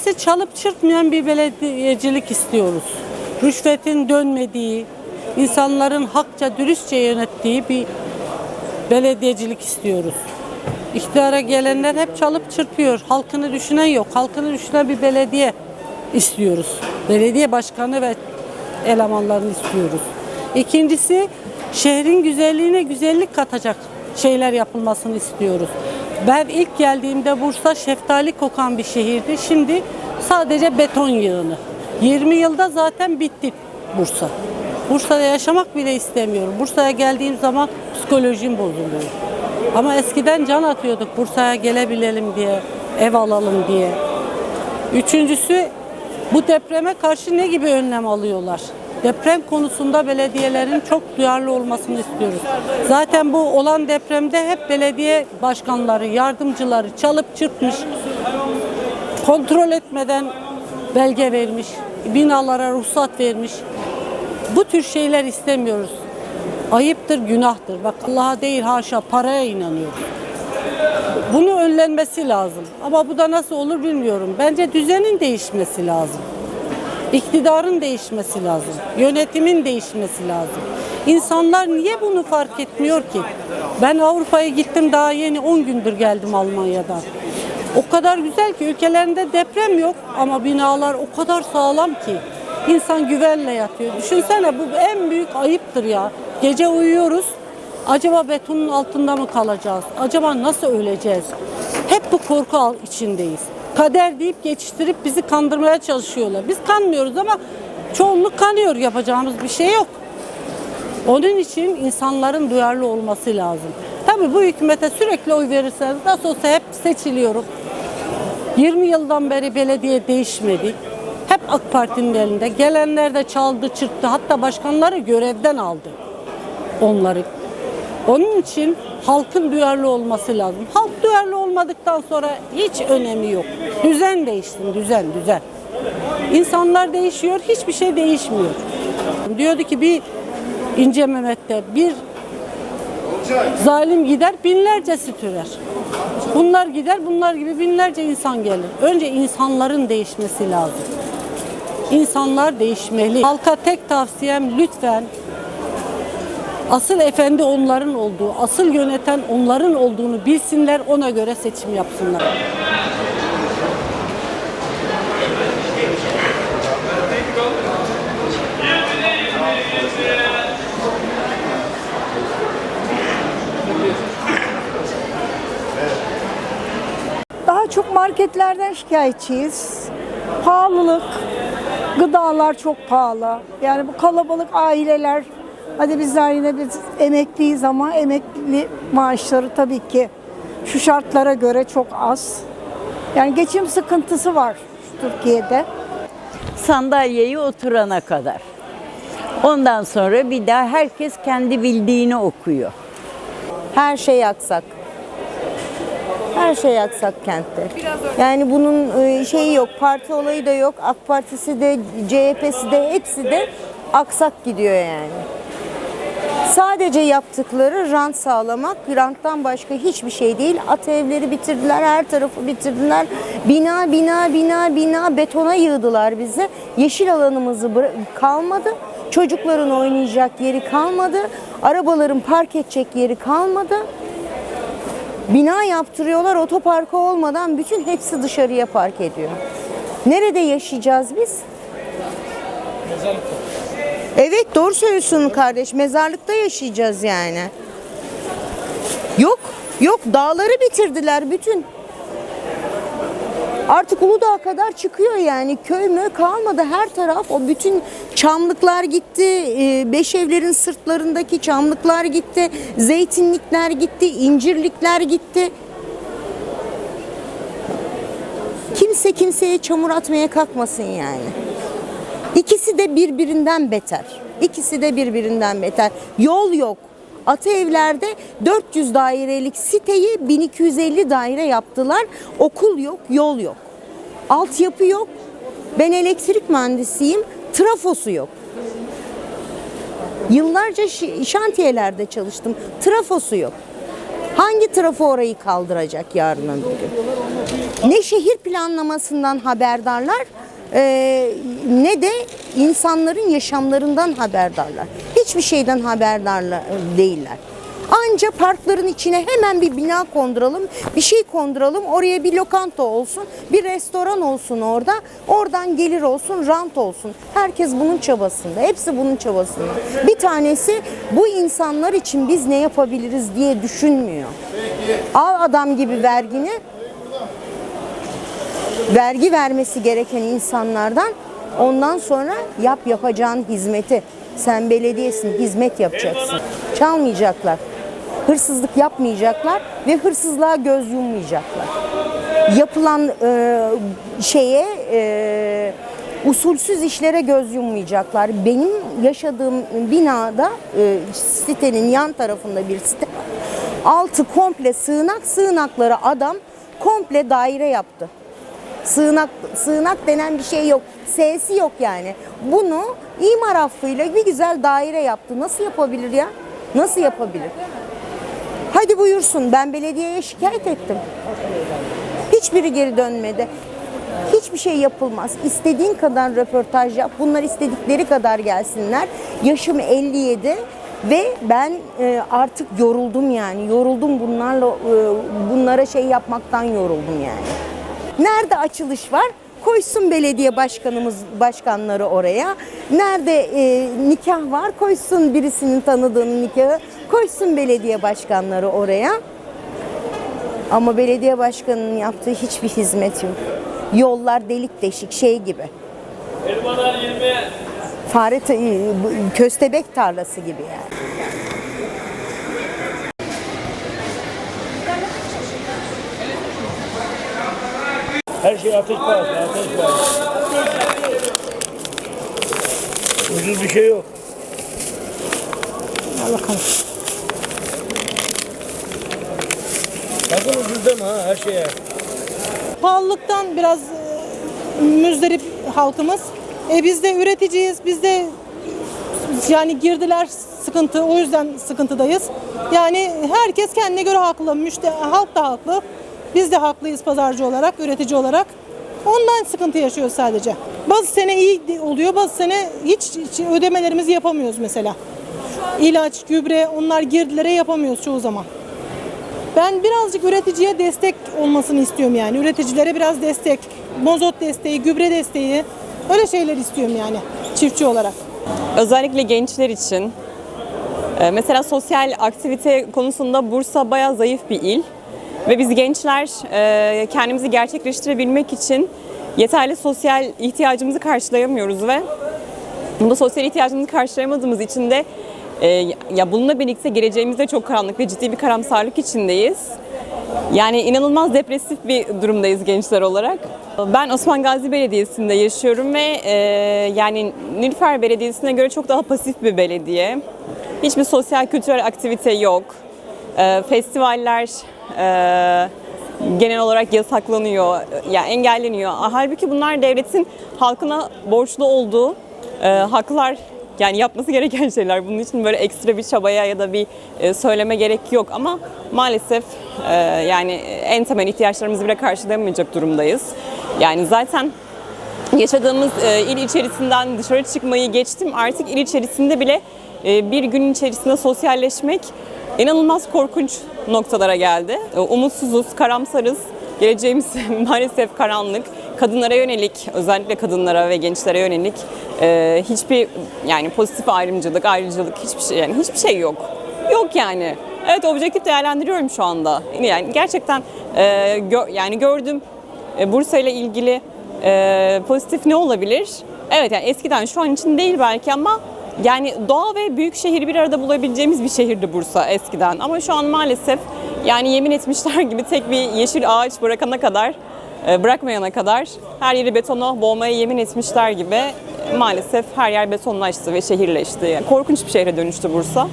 İkincisi çalıp çırpmayan bir belediyecilik istiyoruz. Rüşvetin dönmediği, insanların hakça dürüstçe yönettiği bir belediyecilik istiyoruz. İktidara gelenler hep çalıp çırpıyor. Halkını düşünen yok. Halkını düşünen bir belediye istiyoruz. Belediye başkanı ve elemanlarını istiyoruz. İkincisi şehrin güzelliğine güzellik katacak şeyler yapılmasını istiyoruz. Ben ilk geldiğimde Bursa şeftali kokan bir şehirdi. Şimdi sadece beton yığını. 20 yılda zaten bitti Bursa. Bursa'da yaşamak bile istemiyorum. Bursa'ya geldiğim zaman psikolojim bozuluyor. Ama eskiden can atıyorduk Bursa'ya gelebilelim diye, ev alalım diye. Üçüncüsü bu depreme karşı ne gibi önlem alıyorlar? Deprem konusunda belediyelerin çok duyarlı olmasını istiyoruz. Zaten bu olan depremde hep belediye başkanları, yardımcıları çalıp çırpmış, kontrol etmeden belge vermiş, binalara ruhsat vermiş. Bu tür şeyler istemiyoruz. Ayıptır, günahtır. Bak Allah'a değil haşa paraya inanıyoruz. Bunu önlenmesi lazım. Ama bu da nasıl olur bilmiyorum. Bence düzenin değişmesi lazım. İktidarın değişmesi lazım. Yönetimin değişmesi lazım. İnsanlar niye bunu fark etmiyor ki? Ben Avrupa'ya gittim daha yeni 10 gündür geldim Almanya'dan. O kadar güzel ki ülkelerinde deprem yok ama binalar o kadar sağlam ki insan güvenle yatıyor. Düşünsene bu en büyük ayıptır ya. Gece uyuyoruz. Acaba betonun altında mı kalacağız? Acaba nasıl öleceğiz? Hep bu korku içindeyiz. Kader deyip geçiştirip bizi kandırmaya çalışıyorlar. Biz kanmıyoruz ama çoğunluk kanıyor. Yapacağımız bir şey yok. Onun için insanların duyarlı olması lazım. Tabii bu hükümete sürekli oy verirseniz nasıl olsa hep seçiliyorum. 20 yıldan beri belediye değişmedi. Hep AK Parti'nin elinde. Gelenler de çaldı, çırptı. Hatta başkanları görevden aldı onları. Onun için halkın duyarlı olması lazım. Halk duyarlı olmadıktan sonra hiç önemi yok. Düzen değişsin, düzen, düzen. İnsanlar değişiyor, hiçbir şey değişmiyor. Diyordu ki bir İnce Mehmet'te bir zalim gider, binlercesi türer. Bunlar gider, bunlar gibi binlerce insan gelir. Önce insanların değişmesi lazım. İnsanlar değişmeli. Halka tek tavsiyem lütfen asıl efendi onların olduğu, asıl yöneten onların olduğunu bilsinler, ona göre seçim yapsınlar. Daha çok marketlerden şikayetçiyiz. Pahalılık, gıdalar çok pahalı. Yani bu kalabalık aileler, hadi bizler yine biz emekliyiz ama emekli maaşları tabii ki şu şartlara göre çok az. Yani geçim sıkıntısı var Türkiye'de. sandalyeyi oturana kadar. Ondan sonra bir daha herkes kendi bildiğini okuyor. Her şey aksak. Her şey aksak kentte. Yani bunun e, şeyi yok, parti olayı da yok. AK Partisi de, CHP'si de hepsi de aksak gidiyor yani. Sadece yaptıkları rant sağlamak, ranttan başka hiçbir şey değil. At evleri bitirdiler, her tarafı bitirdiler. Bina, bina, bina, bina betona yığdılar bizi. Yeşil alanımızı kalmadı. Çocukların oynayacak yeri kalmadı. Arabaların park edecek yeri kalmadı. Bina yaptırıyorlar otoparkı olmadan bütün hepsi dışarıya park ediyor. Nerede yaşayacağız biz? Evet doğru söylüyorsun kardeş. Mezarlıkta yaşayacağız yani. Yok, yok. Dağları bitirdiler bütün. Artık Uludağ'a kadar çıkıyor yani. Köy mü kalmadı. Her taraf o bütün çamlıklar gitti. E, beşevlerin sırtlarındaki çamlıklar gitti. Zeytinlikler gitti incirlikler gitti. Kimse kimseye çamur atmaya kalkmasın yani İkisi de birbirinden beter İkisi de birbirinden beter yol yok Atı evlerde 400 dairelik siteyi 1250 daire yaptılar. Okul yok, yol yok. Altyapı yok. Ben elektrik mühendisiyim. Trafosu yok. Yıllarca şantiyelerde çalıştım. Trafosu yok. Hangi trafo orayı kaldıracak yarın öbür gün? Ne şehir planlamasından haberdarlar e, ne de insanların yaşamlarından haberdarlar. Hiçbir şeyden haberdarlar değiller. Anca parkların içine hemen bir bina konduralım, bir şey konduralım, oraya bir lokanta olsun, bir restoran olsun orada, oradan gelir olsun, rant olsun. Herkes bunun çabasında, hepsi bunun çabasında. Bir tanesi bu insanlar için biz ne yapabiliriz diye düşünmüyor. Al adam gibi vergini, vergi vermesi gereken insanlardan ondan sonra yap yapacağın hizmeti. Sen belediyesin, hizmet yapacaksın. Çalmayacaklar. Hırsızlık yapmayacaklar ve hırsızlığa göz yummayacaklar. Yapılan e, şeye e, usulsüz işlere göz yummayacaklar. Benim yaşadığım binada e, sitenin yan tarafında bir site. Altı komple sığınak, sığınakları adam komple daire yaptı. Sığınak sığınak denen bir şey yok. S'si yok yani. Bunu imar affıyla bir güzel daire yaptı. Nasıl yapabilir ya? Nasıl yapabilir? Hadi buyursun. Ben belediyeye şikayet ettim. Hiçbiri geri dönmedi. Hiçbir şey yapılmaz. İstediğin kadar röportaj yap. Bunlar istedikleri kadar gelsinler. Yaşım 57 ve ben e, artık yoruldum yani. Yoruldum bunlarla e, bunlara şey yapmaktan yoruldum yani. Nerede açılış var? Koysun belediye başkanımız başkanları oraya. Nerede e, nikah var? Koysun birisinin tanıdığının nikahı. Koysun belediye başkanları oraya. Ama belediye başkanının yaptığı hiçbir hizmet yok. Yollar delik deşik şey gibi. Fare ta- bu- köstebek tarlası gibi yani. Her şey ateş pahası, ateş pahası. Ucuz bir şey yok. Al bakalım. Bakın ucuz deme ha her şeye. pahalılıktan biraz e, müzdarip halkımız. E biz de üreticiyiz. Biz de yani girdiler sıkıntı. O yüzden sıkıntıdayız. Yani herkes kendine göre haklı. Müşteri, halk da haklı. Biz de haklıyız pazarcı olarak, üretici olarak. Ondan sıkıntı yaşıyoruz sadece. Bazı sene iyi oluyor, bazı sene hiç, hiç ödemelerimizi yapamıyoruz mesela. İlaç, gübre, onlar girdilere yapamıyoruz çoğu zaman. Ben birazcık üreticiye destek olmasını istiyorum yani. Üreticilere biraz destek, mozot desteği, gübre desteği öyle şeyler istiyorum yani çiftçi olarak. Özellikle gençler için. e, Mesela sosyal aktivite konusunda Bursa bayağı zayıf bir il. Ve biz gençler e, kendimizi gerçekleştirebilmek için yeterli sosyal ihtiyacımızı karşılayamıyoruz ve bu sosyal ihtiyacımızı karşılayamadığımız için de e, ya bununla birlikte geleceğimizde çok karanlık ve ciddi bir karamsarlık içindeyiz. Yani inanılmaz depresif bir durumdayız gençler olarak. Ben Osman Gazi Belediyesi'nde yaşıyorum ve e, yani Nilüfer Belediyesi'ne göre çok daha pasif bir belediye. Hiçbir sosyal kültürel aktivite yok. E, festivaller genel olarak yasaklanıyor, yani engelleniyor. Halbuki bunlar devletin halkına borçlu olduğu e, haklar yani yapması gereken şeyler. Bunun için böyle ekstra bir çabaya ya da bir e, söyleme gerek yok ama maalesef e, yani en temel ihtiyaçlarımızı bile karşılayamayacak durumdayız. Yani zaten yaşadığımız e, il içerisinden dışarı çıkmayı geçtim. Artık il içerisinde bile e, bir gün içerisinde sosyalleşmek inanılmaz korkunç noktalara geldi. E, umutsuzuz, karamsarız. Geleceğimiz maalesef karanlık. Kadınlara yönelik, özellikle kadınlara ve gençlere yönelik e, hiçbir yani pozitif ayrımcılık, ayrıcılık hiçbir şey yani hiçbir şey yok. Yok yani. Evet objektif değerlendiriyorum şu anda. Yani gerçekten e, gö- yani gördüm e, Bursa ile ilgili e, pozitif ne olabilir? Evet yani eskiden şu an için değil belki ama yani doğa ve büyük şehri bir arada bulabileceğimiz bir şehirdi Bursa eskiden. Ama şu an maalesef yani yemin etmişler gibi tek bir yeşil ağaç bırakana kadar, e, bırakmayana kadar her yeri betona boğmaya yemin etmişler gibi maalesef her yer betonlaştı ve şehirleşti. Yani korkunç bir şehre dönüştü Bursa.